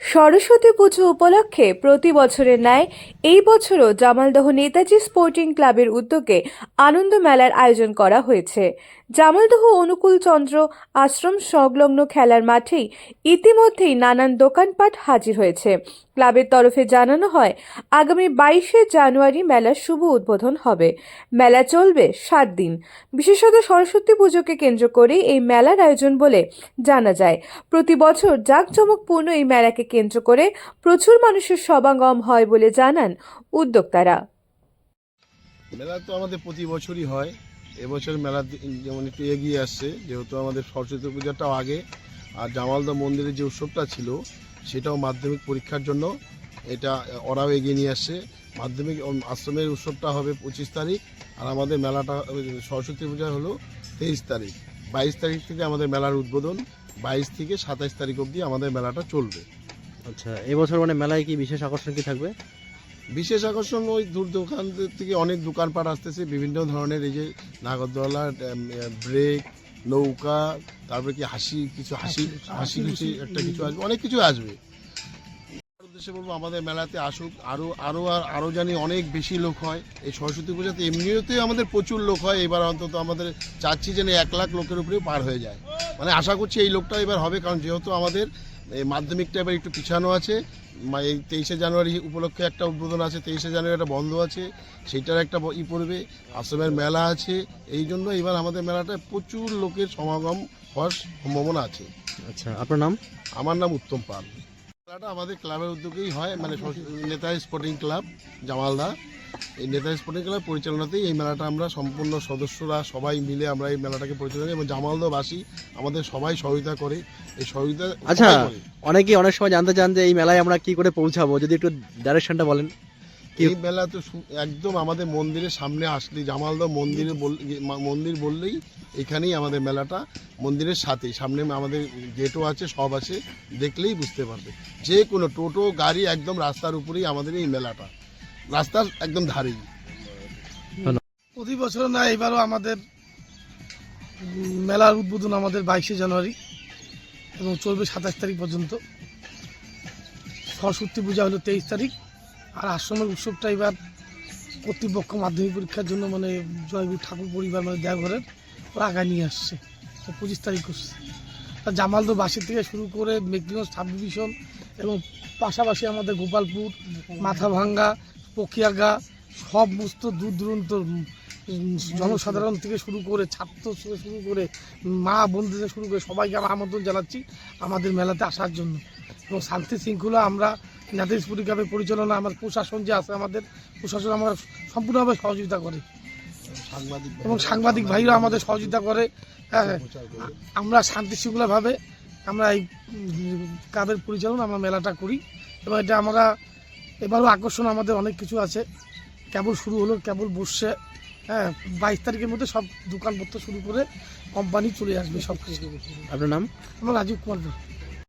সরস্বতী পুজো উপলক্ষে প্রতি বছরের ন্যায় এই বছরও জামালদহ নেতাজি স্পোর্টিং ক্লাবের উদ্যোগে আনন্দ মেলার আয়োজন করা হয়েছে। জামালদহ অনুকূল চন্দ্র আশ্রম সংলগ্ন খেলার মাঠেই ইতিমধ্যেই নানান দোকানপাট হাজির হয়েছে। ক্লাবের তরফে জানানো হয়, আগামী বাইশে জানুয়ারি মেলার শুভ উদ্বোধন হবে। মেলা চলবে সাত দিন। বিশেষত সরস্বতী পুজোকে কেন্দ্র করে এই মেলার আয়োজন বলে জানা যায়। প্রতি বছর জাঁকজমকপূর্ণ এই মেলাকে কেন্দ্র করে প্রচুর মানুষের সমাগম হয় বলে জানান উদ্যোক্তারা। মেলা তো আমাদের প্রতি বছরই হয়। এবছর মেলা যেমন একটু এগিয়ে আসছে, যেহেতু আমাদের সরস্বতী পূজাটাও আগে। আর জামালদা মন্দিরের যে উৎসবটা ছিল সেটাও মাধ্যমিক পরীক্ষার জন্য এটা ওরাও এগিয়ে নিয়ে আসছে। মাধ্যমিক আশ্রমের উৎসবটা হবে পঁচিশ তারিখ আর আমাদের মেলাটা সরস্বতী পূজা হলো তেইশ তারিখ। বাইশ তারিখ থেকে আমাদের মেলার উদ্বোধন বাইশ থেকে সাতাইশ তারিখ অবধি আমাদের মেলাটা চলবে। আচ্ছা এবছর মানে মেলায় কি বিশেষ আকর্ষণ কি থাকবে? বিশেষ আকর্ষণ ওই দূর দোকান থেকে অনেক দোকানপাট আসতেছে বিভিন্ন ধরনের এই যে নাগরদোলা ব্রেক নৌকা তারপরে কি হাসি কিছু হাসি হাসি কিছু একটা কিছু আসবে অনেক কিছু আসবে। উদ্দেশ্যে বলব আমাদের মেলাতে আসুক আরও আরও আর আরও জানি অনেক বেশি লোক হয়। এই সরস্বতী পূজাতে এমনিতেই আমাদের প্রচুর লোক হয় এবার অন্তত আমাদের চাচ্ছি যেন এক লাখ লোকের উপরেও পার হয়ে যায়। মানে আশা করছি এই লোকটা এবার হবে কারণ যেহেতু আমাদের এই মাধ্যমিকটা এবার একটু পিছানো আছে। এই তেইশে জানুয়ারি উপলক্ষে একটা উদ্বোধন আছে তেইশে জানুয়ারি একটা বন্ধ আছে সেইটার একটা ই পড়বে আশ্রমের মেলা আছে এই জন্য এবার আমাদের মেলাটা প্রচুর লোকের সমাগম হওয়ার সম্ভাবনা আছে। আচ্ছা আপনার নাম? আমার নাম উত্তম পাল। মেলাটা আমাদের ক্লাবের উদ্যোগেই হয় মানে নেতাজি স্পোর্টিং ক্লাব জামালদা। এই নেতাজি স্পোর্টিং ক্লাব পরিচালনাতেই এই মেলাটা আমরা সম্পূর্ণ সদস্যরা সবাই মিলে আমরা এই মেলাটাকে পরিচালনা করি এবং জামালদাবাসী আমাদের সবাই সহযোগিতা করে এই সহযোগিতা আচ্ছা অনেকেই অনেক সময় জানতে চান যে এই মেলায় আমরা কি করে পৌঁছাবো যদি একটু ডাইরেকশনটা বলেন। এই মেলা তো একদম আমাদের মন্দিরের সামনে আসলে জামালদা মন্দিরে বল- মন্দির বললেই এখানেই আমাদের মেলাটা মন্দিরের সাথেই। সামনে আমাদের গেটও আছে সব আছে দেখলেই বুঝতে পারবে। যে কোনো টোটো গাড়ি একদম রাস্তার উপরেই আমাদের এই মেলাটা। রাস্তার একদম ধারেই। প্রতি বছর না এবারও আমাদের মেলার উদ্বোধন আমাদের বাইশে জানুয়ারি এবং চলবে সাতাশ তারিখ পর্যন্ত। সরস্বতী পূজা হলো তেইশ তারিখ আর আশ্রমের উৎসবটা এবার কর্তৃপক্ষ মাধ্যমিক পরীক্ষার জন্য মানে জয়গুরু ঠাকুর পরিবার মানে দেওঘরের ওরা আগায় নিয়ে আসছে। পঁচিশ তারিখ করছে। তা জামালদো বাসি থেকে শুরু করে মেকলিগঞ্জ সাব ডিভিশন এবং পাশাপাশি আমাদের গোপালপুর মাথাভাঙ্গা পখিয়াগা সমস্ত দূর দূরান্ত জনসাধারণ থেকে শুরু করে ছাত্র থেকে শুরু করে মা বোনদের থেকে শুরু করে সবাইকে আমরা আমন্ত্রণ জানাচ্ছি আমাদের মেলাতে আসার জন্য। এবং শান্তি শৃঙ্খলা আমরা নাদের পরিকাপের পরিচালনা আমার প্রশাসন যে আছে আমাদের প্রশাসন আমরা সম্পূর্ণভাবে সহযোগিতা করে। এবং সাংবাদিক ভাইরা আমাদের সহযোগিতা করে হ্যাঁ আমরা শান্তি শৃঙ্খলাভাবে আমরা এই ক্লাবের পরিচালনা আমরা মেলাটা করি। এবং এটা আমরা এবারও আকর্ষণ আমাদের অনেক কিছু আছে। কেবল শুরু হলো কেবল বসছে। হ্যাঁ বাইশ তারিখের মধ্যে সব দোকানপত্র শুরু করে কোম্পানি চলে আসবে সব কিছু আপনার নাম? আমার রাজীব কুমার।